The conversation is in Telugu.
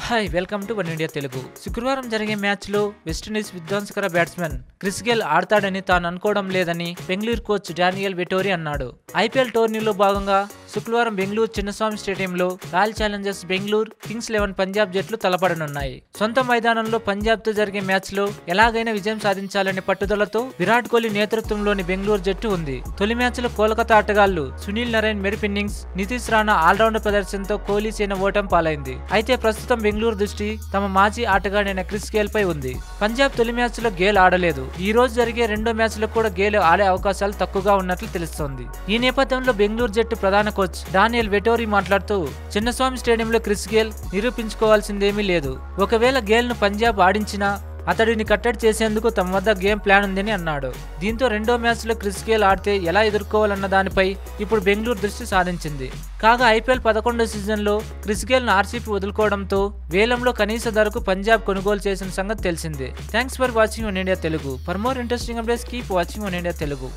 Hi welcome to One India Telugu శుక్రవారం జరిగే మ్యాచ్లో వెస్టిండీస్ విధ్వంసకర బ్యాట్స్మెన్ క్రిస్ గేల్ ఆడతాడని తాను అనుకోవడం లేదని బెంగళూరు కోచ్ డానియల్ వెటోరీ అన్నాడు. ఐపీఎల్ టోర్నీలో భాగంగా శుక్రవారం బెంగళూరు చిన్నస్వామి స్టేడియంలో Royal Challengers Bengaluru Kings Eleven Punjab జట్లు తలపడనున్నాయి. సొంత మైదానంలో పంజాబ్తో జరిగే మ్యాచ్లో ఎలాగైనా విజయం సాధించాలనే పట్టుదలతో విరాట్ కోహ్లీ నేతృత్వంలోని బెంగళూరు జట్టు ఉంది. తొలి మ్యాచ్లో కోల్కతా ఆటగాళ్ళు సునీల్ నారాయణ్ మెరుపు ఇన్నింగ్స్ నితీష్ రాణా ఆల్రౌండర్ ప్రదర్శనతో కోహ్లీ సేన ఓటం పాలైంది. అయితే ప్రస్తుతం బెంగళూరు దృష్టి తమ మాజీ ఆటగాడైన క్రిస్ గేల్ పై ఉంది. పంజాబ్ తొలి మ్యాచ్లో గేల్ ఆడలేదు. ఈ రోజు జరిగే రెండో మ్యాచ్లో కూడా గేల్ ఆడే అవకాశాలు తక్కువగా ఉన్నట్లు తెలుస్తోంది. ఈ నేపథ్యంలో బెంగళూరు జట్టు ప్రధాన కోచ్ డానియల్ వెటోరీ మాట్లాడుతూ చిన్నస్వామి స్టేడియంలో క్రిస్ గేల్ నిరూపించుకోవాల్సిందేమీ లేదు. ఒకవేళ గేల్ను పంజాబ్ ఆడించినా అతడిని కట్టడి చేసేందుకు తమ వద్ద గేమ్ ప్లాన్ ఉందని అన్నాడు. దీంతో రెండో మ్యాచ్లో క్రిస్ గేల్ ఆడితే ఎలా ఎదుర్కోవాలన్న దానిపై ఇప్పుడు బెంగళూరు దృష్టి సారించింది కాగా ఐపీఎల్ పదకొండో సీజన్లో క్రిస్ గేల్ను ఆర్సీపీ వదులుకోవడంతో వేలంలో కనీస ధరకు పంజాబ్ కొనుగోలు చేసిన సంగతి తెలిసిందే. Thanks for watching one India Telugu. For more interesting updates keep watching one India Telugu.